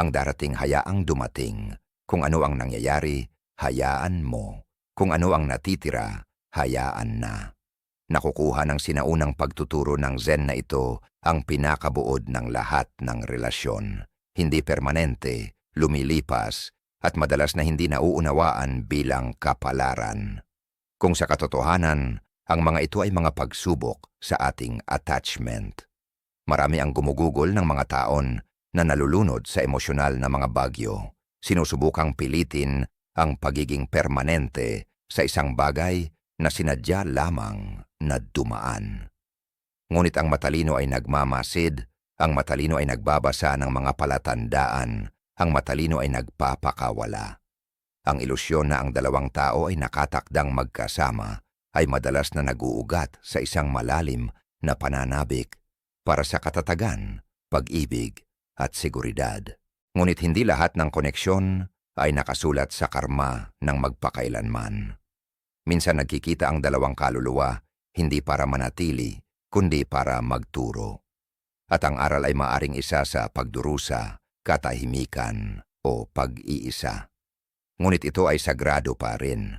Ang darating hayaang dumating. Kung ano ang nangyayari, hayaan mo. Kung ano ang natitira, hayaan na. Nakukuha ng sinaunang pagtuturo ng Zen na ito ang pinakabuod ng lahat ng relasyon. Hindi permanente, lumilipas, at madalas na hindi nauunawaan bilang kapalaran. Kung sa katotohanan, ang mga ito ay mga pagsubok sa ating attachment. Marami ang gumugugol ng mga taon na nalulunod sa emosyonal na mga bagyo. Sinusubukang pilitin ang pagiging permanente sa isang bagay na sinadya lamang na dumaan. Ngunit ang matalino ay nagmamasid, ang matalino ay nagbabasa ng mga palatandaan, ang matalino ay nagpapakawala. Ang ilusyon na ang dalawang tao ay nakatakdang magkasama ay madalas na naguugat sa isang malalim na pananabik para sa katatagan, pag-ibig at seguridad. Ngunit hindi lahat ng koneksyon ay nakasulat sa karma ng magpakailanman. Minsan nagkikita ang dalawang kaluluwa hindi para manatili, kundi para magturo. At ang aral ay maaring isa sa pagdurusa, katahimikan o pag-iisa. Ngunit ito ay sagrado pa rin.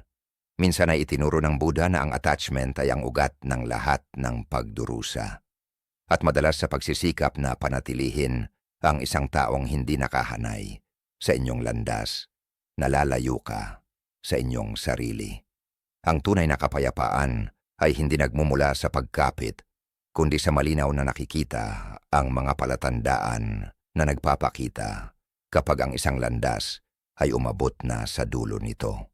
Minsan ay itinuro ng Buddha na ang attachment ay ang ugat ng lahat ng pagdurusa. At madalas sa pagsisikap na panatilihin ang isang taong hindi nakahanay sa inyong landas, nalalayo ka sa inyong sarili. Ang tunay na kapayapaan ay hindi nagmumula sa pagkapit, kundi sa malinaw na nakikita ang mga palatandaan na nagpapakita kapag ang isang landas ay umabot na sa dulo nito.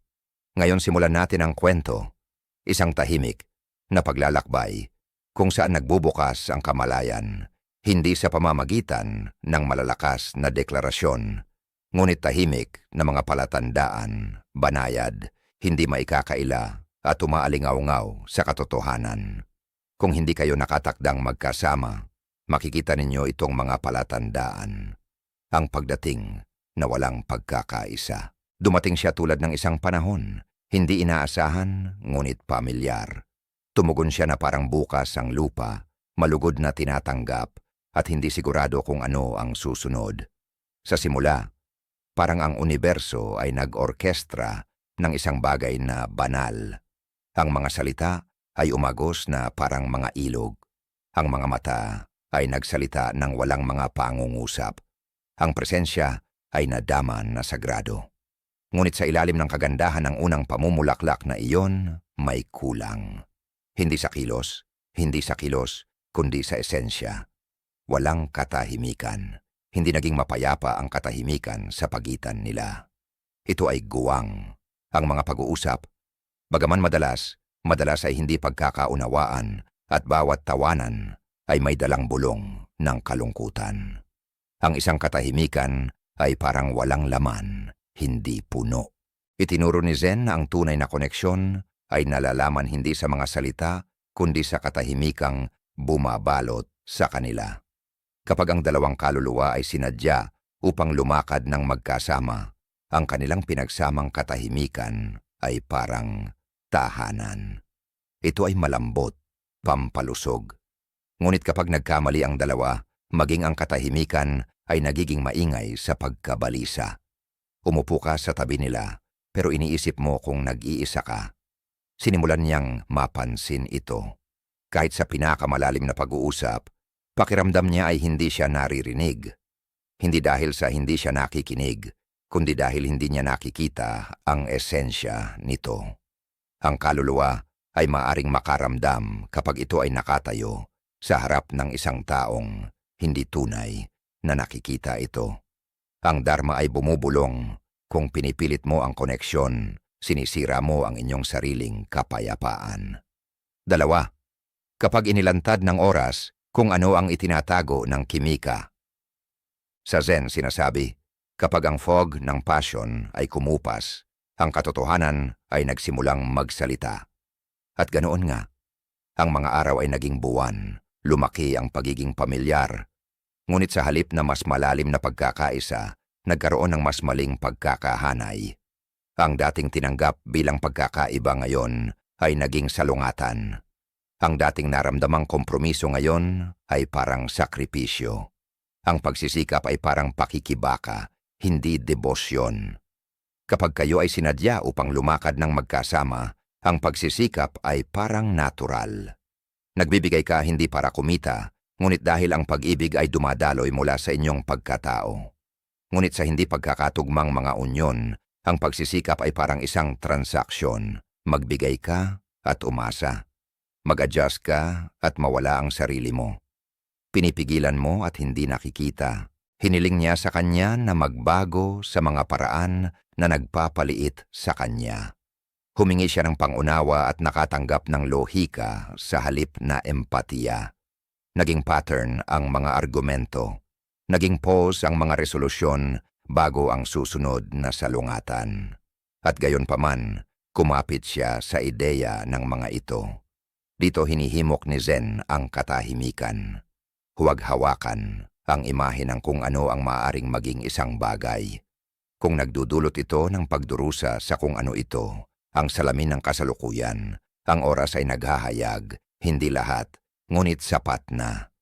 Ngayon simulan natin ang kwento, isang tahimik na paglalakbay kung saan nagbubukas ang kamalayan, hindi sa pamamagitan ng malalakas na deklarasyon, ngunit tahimik na mga palatandaan, banayad, hindi maikakaila at umaalingaw-ngaw sa katotohanan. Kung hindi kayo nakatakdang magkasama, makikita ninyo itong mga palatandaan. Ang pagdating na walang pagkakaisa. Dumating siya tulad ng isang panahon hindi inaasahan, ngunit pamilyar. Tumugon siya na parang bukas ang lupa, malugod na tinatanggap, at hindi sigurado kung ano ang susunod. Sa simula, parang ang universo ay nag-orkestra ng isang bagay na banal. Ang mga salita ay umagos na parang mga ilog. Ang mga mata ay nagsalita ng walang mga pangungusap. Ang presensya ay nadaman na sagrado. Ngunit sa ilalim ng kagandahan ng unang pamumulaklak na iyon, may kulang. Hindi sa kilos, hindi sa kilos, kundi sa esensya. Walang katahimikan. Hindi naging mapayapa ang katahimikan sa pagitan nila. Ito ay guwang. Ang mga pag-uusap, bagaman madalas, madalas ay hindi pagkakaunawaan at bawat tawanan ay may dalang bulong ng kalungkutan. Ang isang katahimikan ay parang walang laman hindi puno. Itinuro ni Zen na ang tunay na koneksyon ay nalalaman hindi sa mga salita, kundi sa katahimikang bumabalot sa kanila. Kapag ang dalawang kaluluwa ay sinadya upang lumakad ng magkasama, ang kanilang pinagsamang katahimikan ay parang tahanan. Ito ay malambot, pampalusog. Ngunit kapag nagkamali ang dalawa, maging ang katahimikan ay nagiging maingay sa pagkabalisa. Umupo ka sa tabi nila, pero iniisip mo kung nag-iisa ka. Sinimulan niyang mapansin ito. Kahit sa pinakamalalim na pag-uusap, pakiramdam niya ay hindi siya naririnig. Hindi dahil sa hindi siya nakikinig, kundi dahil hindi niya nakikita ang esensya nito. Ang kaluluwa ay maaring makaramdam kapag ito ay nakatayo sa harap ng isang taong hindi tunay na nakikita ito. Ang Dharma ay bumubulong. Kung pinipilit mo ang koneksyon, sinisira mo ang inyong sariling kapayapaan. Dalawa, kapag inilantad ng oras kung ano ang itinatago ng kimika. Sa Zen sinasabi, kapag ang fog ng passion ay kumupas, ang katotohanan ay nagsimulang magsalita. At ganoon nga, ang mga araw ay naging buwan, lumaki ang pagiging pamilyar, Ngunit sa halip na mas malalim na pagkakaisa, nagkaroon ng mas maling pagkakahanay. Ang dating tinanggap bilang pagkakaiba ngayon ay naging salungatan. Ang dating naramdamang kompromiso ngayon ay parang sakripisyo. Ang pagsisikap ay parang pakikibaka hindi debosyon. Kapag kayo ay sinadya upang lumakad ng magkasama, ang pagsisikap ay parang natural. Nagbibigay ka hindi para kumita, ngunit dahil ang pag-ibig ay dumadaloy mula sa inyong pagkatao. Ngunit sa hindi pagkakatugmang mga unyon, ang pagsisikap ay parang isang transaksyon. Magbigay ka at umasa. Mag-adjust ka at mawala ang sarili mo. Pinipigilan mo at hindi nakikita. Hiniling niya sa kanya na magbago sa mga paraan na nagpapaliit sa kanya. Humingi siya ng pangunawa at nakatanggap ng lohika sa halip na empatiya. Naging pattern ang mga argumento. Naging pause ang mga resolusyon bago ang susunod na salungatan. At gayon paman, kumapit siya sa ideya ng mga ito. Dito hinihimok ni Zen ang katahimikan. Huwag hawakan ang imahe ng kung ano ang maaaring maging isang bagay. Kung nagdudulot ito ng pagdurusa sa kung ano ito, ang salamin ng kasalukuyan, ang oras ay naghahayag, hindi lahat, ngunit sapat na.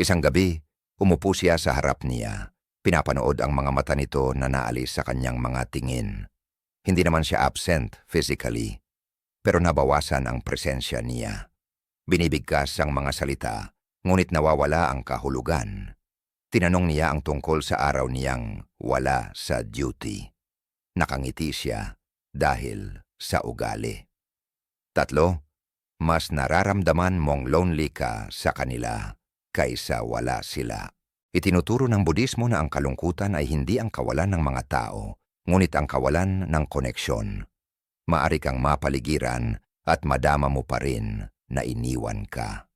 Isang gabi, umupo siya sa harap niya. Pinapanood ang mga mata nito na naalis sa kanyang mga tingin. Hindi naman siya absent physically, pero nabawasan ang presensya niya. Binibigkas ang mga salita, ngunit nawawala ang kahulugan. Tinanong niya ang tungkol sa araw niyang wala sa duty. Nakangiti siya dahil sa ugali. Tatlo, mas nararamdaman mong lonely ka sa kanila kaysa wala sila. Itinuturo ng Budismo na ang kalungkutan ay hindi ang kawalan ng mga tao, ngunit ang kawalan ng koneksyon. Maari kang mapaligiran at madama mo pa rin na iniwan ka.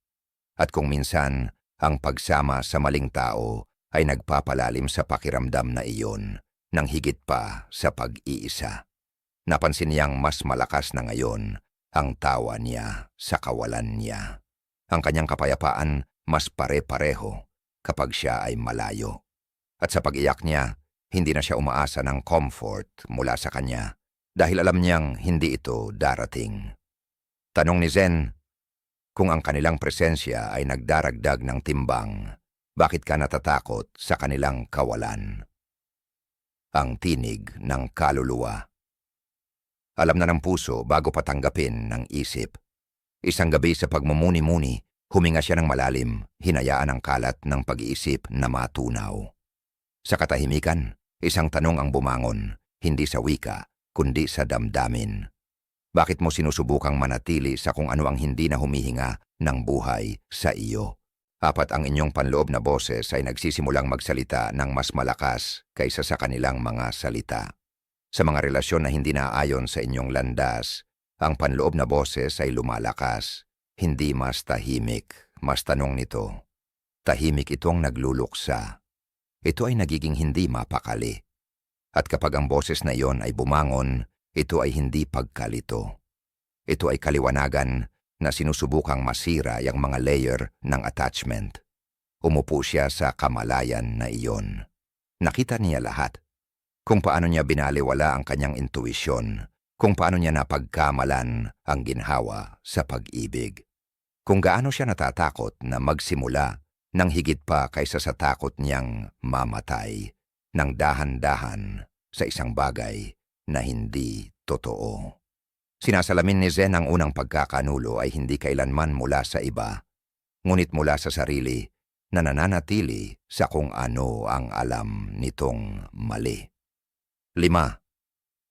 At kung minsan, ang pagsama sa maling tao ay nagpapalalim sa pakiramdam na iyon nang higit pa sa pag-iisa. Napansin niyang mas malakas na ngayon ang tawa niya sa kawalan niya. Ang kanyang kapayapaan mas pare-pareho kapag siya ay malayo. At sa pag-iyak niya, hindi na siya umaasa ng comfort mula sa kanya dahil alam niyang hindi ito darating. Tanong ni Zen, kung ang kanilang presensya ay nagdaragdag ng timbang, bakit ka natatakot sa kanilang kawalan? Ang tinig ng kaluluwa. Alam na ng puso bago patanggapin ng isip. Isang gabi sa pagmumuni-muni, huminga siya ng malalim, hinayaan ang kalat ng pag-iisip na matunaw. Sa katahimikan, isang tanong ang bumangon, hindi sa wika, kundi sa damdamin. Bakit mo sinusubukang manatili sa kung ano ang hindi na humihinga ng buhay sa iyo? Apat ang inyong panloob na boses ay nagsisimulang magsalita ng mas malakas kaysa sa kanilang mga salita. Sa mga relasyon na hindi naayon sa inyong landas, ang panloob na boses ay lumalakas, hindi mas tahimik, mas tanong nito. Tahimik itong nagluluksa. Ito ay nagiging hindi mapakali. At kapag ang boses na iyon ay bumangon, ito ay hindi pagkalito. Ito ay kaliwanagan na sinusubukang masira yung mga layer ng attachment. Umupo siya sa kamalayan na iyon. Nakita niya lahat. Kung paano niya binaliwala ang kanyang intuisyon, kung paano niya napagkamalan ang ginhawa sa pag-ibig. Kung gaano siya natatakot na magsimula ng higit pa kaysa sa takot niyang mamatay ng dahan-dahan sa isang bagay na hindi totoo. Sinasalamin ni Zen ang unang pagkakanulo ay hindi kailanman mula sa iba, ngunit mula sa sarili na nananatili sa kung ano ang alam nitong mali. Lima,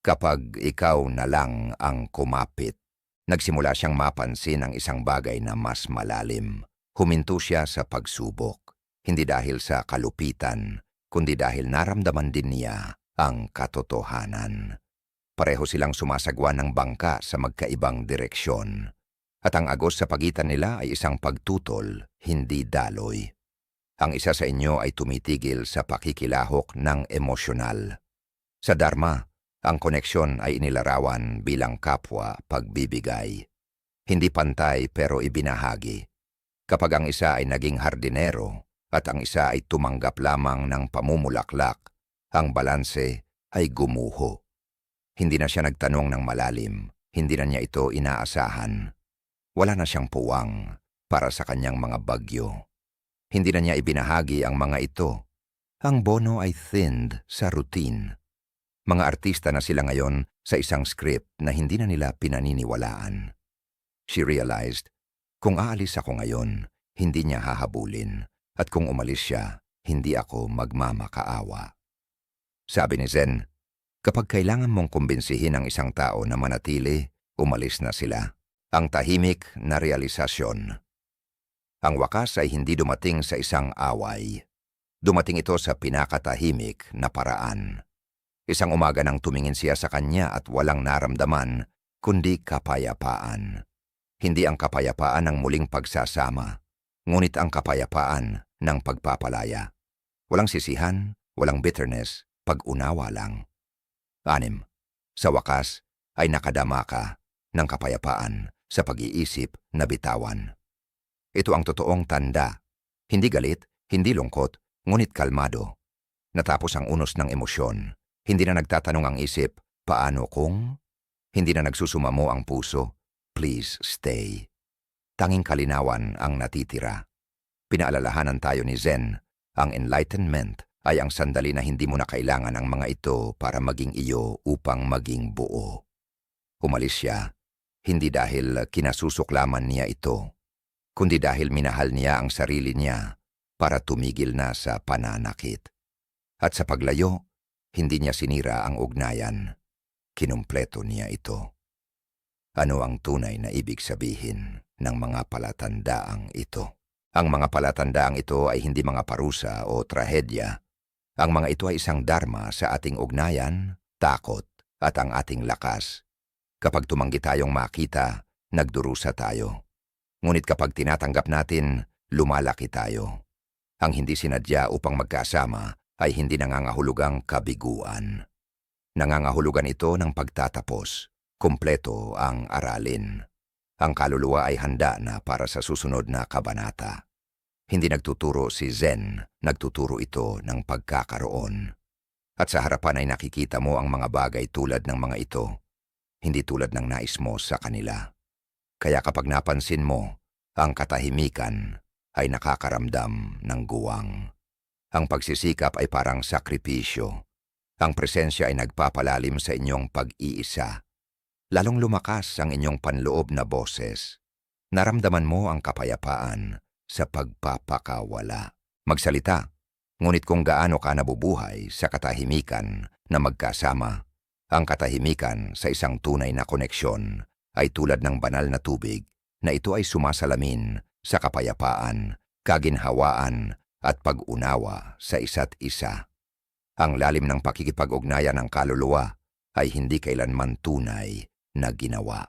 kapag ikaw na lang ang kumapit, nagsimula siyang mapansin ang isang bagay na mas malalim. Huminto siya sa pagsubok, hindi dahil sa kalupitan, kundi dahil naramdaman din niya ang katotohanan. Pareho silang sumasagwa ng bangka sa magkaibang direksyon. At ang agos sa pagitan nila ay isang pagtutol, hindi daloy. Ang isa sa inyo ay tumitigil sa pakikilahok ng emosyonal. Sa Dharma, ang koneksyon ay inilarawan bilang kapwa pagbibigay. Hindi pantay pero ibinahagi. Kapag ang isa ay naging hardinero at ang isa ay tumanggap lamang ng pamumulaklak, ang balanse ay gumuho. Hindi na siya nagtanong ng malalim, hindi na niya ito inaasahan. Wala na siyang puwang para sa kanyang mga bagyo. Hindi na niya ibinahagi ang mga ito. Ang bono ay thinned sa routine. Mga artista na sila ngayon sa isang script na hindi na nila pinaniniwalaan. She realized, kung aalis ako ngayon, hindi niya hahabulin. At kung umalis siya, hindi ako magmamakaawa. Sabi ni Zen, kapag kailangan mong kumbinsihin ang isang tao na manatili, umalis na sila. Ang tahimik na realisasyon. Ang wakas ay hindi dumating sa isang away. Dumating ito sa pinakatahimik na paraan. Isang umaga nang tumingin siya sa kanya at walang naramdaman, kundi kapayapaan. Hindi ang kapayapaan ng muling pagsasama, ngunit ang kapayapaan ng pagpapalaya. Walang sisihan, walang bitterness, pag-unawa lang. Anim, sa wakas ay nakadama ka ng kapayapaan sa pag-iisip na bitawan. Ito ang totoong tanda. Hindi galit, hindi lungkot, ngunit kalmado. Natapos ang unos ng emosyon. Hindi na nagtatanong ang isip, paano kung? Hindi na nagsusumamo ang puso, please stay. Tanging kalinawan ang natitira. Pinaalalahanan tayo ni Zen, ang enlightenment ay ang sandali na hindi mo na kailangan ang mga ito para maging iyo upang maging buo. Umalis siya, hindi dahil kinasusuklaman niya ito, kundi dahil minahal niya ang sarili niya para tumigil na sa pananakit. At sa paglayo, hindi niya sinira ang ugnayan. Kinumpleto niya ito. Ano ang tunay na ibig sabihin ng mga palatandaang ito? Ang mga palatandaang ito ay hindi mga parusa o trahedya. Ang mga ito ay isang dharma sa ating ugnayan, takot, at ang ating lakas. Kapag tumanggi tayong makita, nagdurusa tayo. Ngunit kapag tinatanggap natin, lumalaki tayo. Ang hindi sinadya upang magkasama ay hindi nangangahulugang kabiguan. Nangangahulugan ito ng pagtatapos, kumpleto ang aralin. Ang kaluluwa ay handa na para sa susunod na kabanata. Hindi nagtuturo si Zen, nagtuturo ito ng pagkakaroon. At sa harapan ay nakikita mo ang mga bagay tulad ng mga ito, hindi tulad ng nais mo sa kanila. Kaya kapag napansin mo, ang katahimikan ay nakakaramdam ng guwang. Ang pagsisikap ay parang sakripisyo. Ang presensya ay nagpapalalim sa inyong pag-iisa. Lalong lumakas ang inyong panloob na boses. Naramdaman mo ang kapayapaan sa pagpapakawala. Magsalita, ngunit kung gaano ka nabubuhay sa katahimikan na magkasama, ang katahimikan sa isang tunay na koneksyon ay tulad ng banal na tubig na ito ay sumasalamin sa kapayapaan, kaginhawaan at pag-unawa sa isa't isa. Ang lalim ng pakikipag-ugnayan ng kaluluwa ay hindi kailanman tunay na ginawa.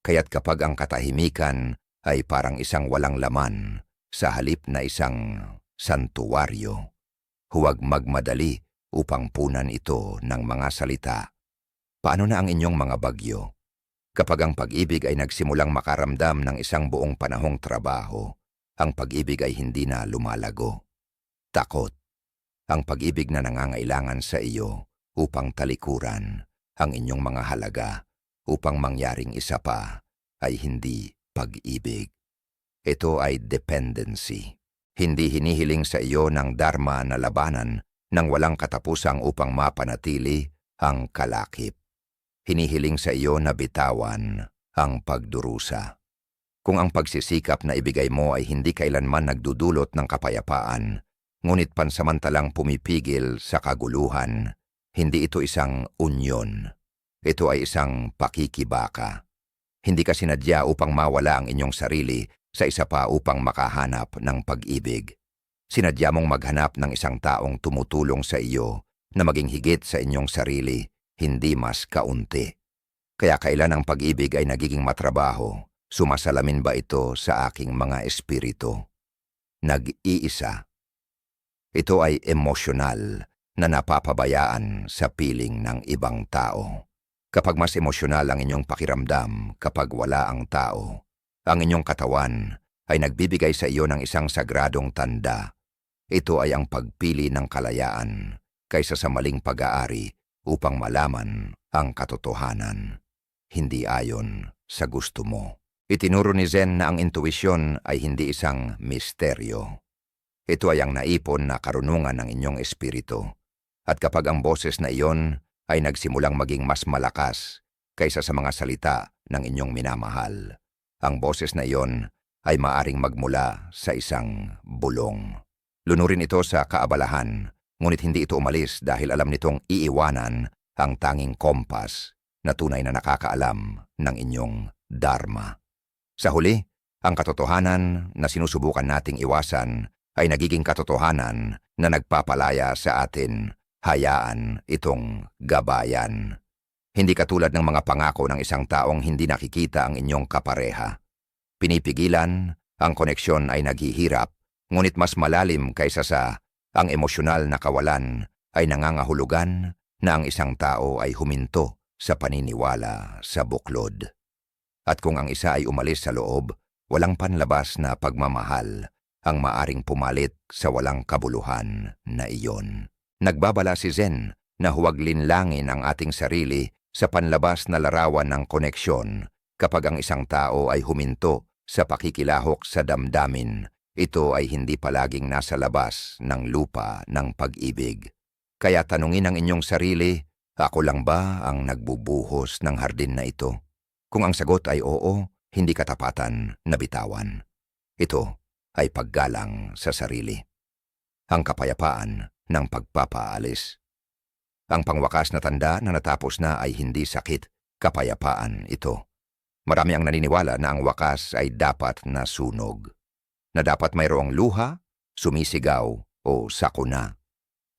Kaya't kapag ang katahimikan ay parang isang walang laman sa halip na isang santuwaryo, huwag magmadali upang punan ito ng mga salita. Paano na ang inyong mga bagyo? Kapag ang pag-ibig ay nagsimulang makaramdam ng isang buong panahong trabaho, ang pag-ibig ay hindi na lumalago. Takot. Ang pag-ibig na nangangailangan sa iyo upang talikuran ang inyong mga halaga upang mangyaring isa pa ay hindi pag-ibig. Ito ay dependency. Hindi hinihiling sa iyo ng dharma na labanan nang walang katapusang upang mapanatili ang kalakip. Hinihiling sa iyo na bitawan ang pagdurusa. Kung ang pagsisikap na ibigay mo ay hindi kailanman nagdudulot ng kapayapaan, ngunit pansamantalang pumipigil sa kaguluhan, hindi ito isang unyon. Ito ay isang pakikibaka. Hindi ka sinadya upang mawala ang inyong sarili sa isa pa upang makahanap ng pag-ibig. Sinadya mong maghanap ng isang taong tumutulong sa iyo na maging higit sa inyong sarili, hindi mas kaunti. Kaya kailan ang pag-ibig ay nagiging matrabaho, Sumasalamin ba ito sa aking mga espiritu? Nag-iisa. Ito ay emosyonal na napapabayaan sa piling ng ibang tao. Kapag mas emosyonal ang inyong pakiramdam kapag wala ang tao, ang inyong katawan ay nagbibigay sa iyo ng isang sagradong tanda. Ito ay ang pagpili ng kalayaan kaysa sa maling pag-aari upang malaman ang katotohanan, hindi ayon sa gusto mo. Itinuro ni Zen na ang intuisyon ay hindi isang misteryo. ito ay ang naipon na karunungan ng inyong espiritu. At kapag ang boses na iyon ay nagsimulang maging mas malakas kaysa sa mga salita ng inyong minamahal, ang boses na iyon ay maaring magmula sa isang bulong. Lunurin ito sa kaabalahan, ngunit hindi ito umalis dahil alam nitong iiwanan ang tanging kompas na tunay na nakakaalam ng inyong dharma. Sa huli, ang katotohanan na sinusubukan nating iwasan ay nagiging katotohanan na nagpapalaya sa atin, hayaan itong gabayan. Hindi katulad ng mga pangako ng isang taong hindi nakikita ang inyong kapareha. Pinipigilan, ang koneksyon ay naghihirap, ngunit mas malalim kaysa sa ang emosyonal na kawalan ay nangangahulugan na ang isang tao ay huminto sa paniniwala sa buklod. At kung ang isa ay umalis sa loob, walang panlabas na pagmamahal ang maaring pumalit sa walang kabuluhan na iyon. Nagbabala si Zen na huwag linlangin ang ating sarili sa panlabas na larawan ng koneksyon kapag ang isang tao ay huminto sa pakikilahok sa damdamin. Ito ay hindi palaging nasa labas ng lupa ng pag-ibig. Kaya tanungin ang inyong sarili, ako lang ba ang nagbubuhos ng hardin na ito? Kung ang sagot ay oo, hindi katapatan na bitawan. Ito ay paggalang sa sarili. Ang kapayapaan ng pagpapaalis. Ang pangwakas na tanda na natapos na ay hindi sakit, kapayapaan ito. Marami ang naniniwala na ang wakas ay dapat na sunog. Na dapat mayroong luha, sumisigaw o sakuna.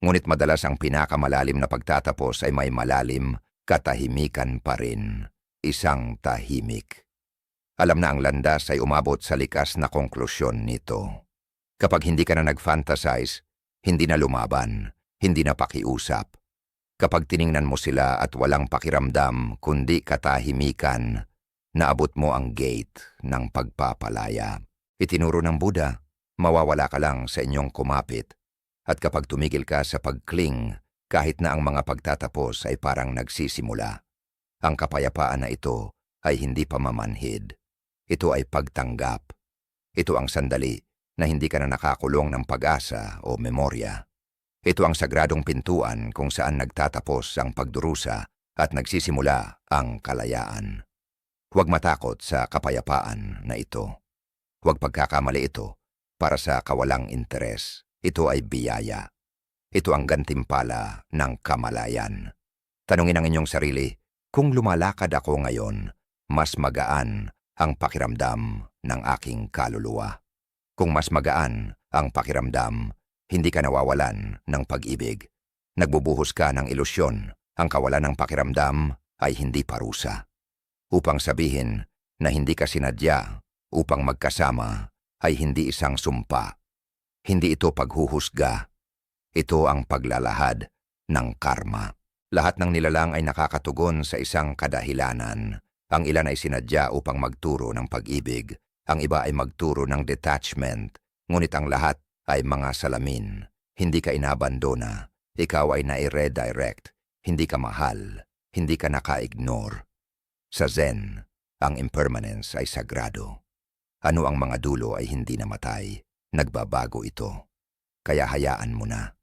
Ngunit madalas ang pinakamalalim na pagtatapos ay may malalim, katahimikan pa rin. Isang tahimik. Alam na ang landas ay umabot sa likas na konklusyon nito. Kapag hindi ka na nag-fantasize, hindi na lumaban, hindi na pakiusap. Kapag tiningnan mo sila at walang pakiramdam kundi katahimikan, naabot mo ang gate ng pagpapalaya. Itinuro ng Buddha, mawawala ka lang sa inyong kumapit. At kapag tumigil ka sa pagkling, kahit na ang mga pagtatapos ay parang nagsisimula. Ang kapayapaan na ito ay hindi pa mamanhid. Ito ay pagtanggap. Ito ang sandali na hindi ka na nakakulong ng pag-asa o memorya. Ito ang sagradong pintuan kung saan nagtatapos ang pagdurusa at nagsisimula ang kalayaan. Huwag matakot sa kapayapaan na ito. Huwag pagkakamali ito para sa kawalang interes. Ito ay biyaya. Ito ang gantimpala ng kamalayan. Tanungin ang inyong sarili, kung lumalakad ako ngayon, mas magaan ang pakiramdam ng aking kaluluwa. Kung mas magaan ang pakiramdam, hindi ka nawawalan ng pag-ibig. Nagbubuhos ka ng ilusyon, ang kawalan ng pakiramdam ay hindi parusa. Upang sabihin na hindi ka sinadya upang magkasama ay hindi isang sumpa. Hindi ito paghuhusga. Ito ang paglalahad ng karma. Lahat ng nilalang ay nakakatugon sa isang kadahilanan. Ang ilan ay sinadya upang magturo ng pag-ibig, ang iba ay magturo ng detachment, ngunit ang lahat ay mga salamin. Hindi ka inabandona, ikaw ay nai-redirect, hindi ka mahal, hindi ka naka-ignore. Sa Zen, ang impermanence ay sagrado. Ano ang mga dulo ay hindi namatay, nagbabago ito. Kaya hayaan mo na.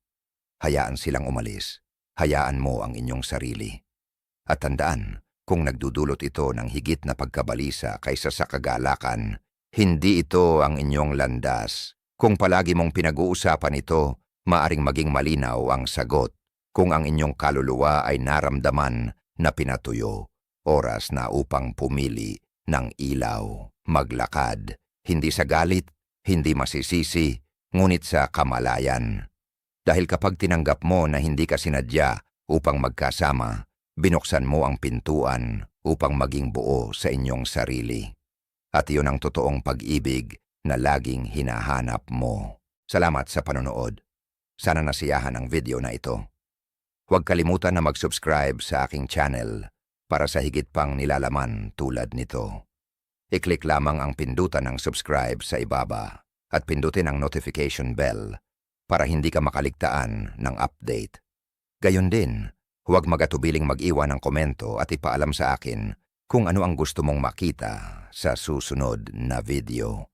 Hayaan silang umalis, hayaan mo ang inyong sarili. At tandaan, kung nagdudulot ito ng higit na pagkabalisa kaysa sa kagalakan, hindi ito ang inyong landas. Kung palagi mong pinag-uusapan ito, maaring maging malinaw ang sagot. Kung ang inyong kaluluwa ay naramdaman na pinatuyo, oras na upang pumili ng ilaw, maglakad, hindi sa galit, hindi masisisi, ngunit sa kamalayan. Dahil kapag tinanggap mo na hindi ka sinadya upang magkasama, Binuksan mo ang pintuan upang maging buo sa inyong sarili. At iyon ang totoong pag-ibig na laging hinahanap mo. Salamat sa panonood. Sana nasiyahan ang video na ito. Huwag kalimutan na mag-subscribe sa aking channel para sa higit pang nilalaman tulad nito. I-click lamang ang pindutan ng subscribe sa ibaba at pindutin ang notification bell para hindi ka makaligtaan ng update. Gayon din, Huwag magatubiling mag-iwan ng komento at ipaalam sa akin kung ano ang gusto mong makita sa susunod na video.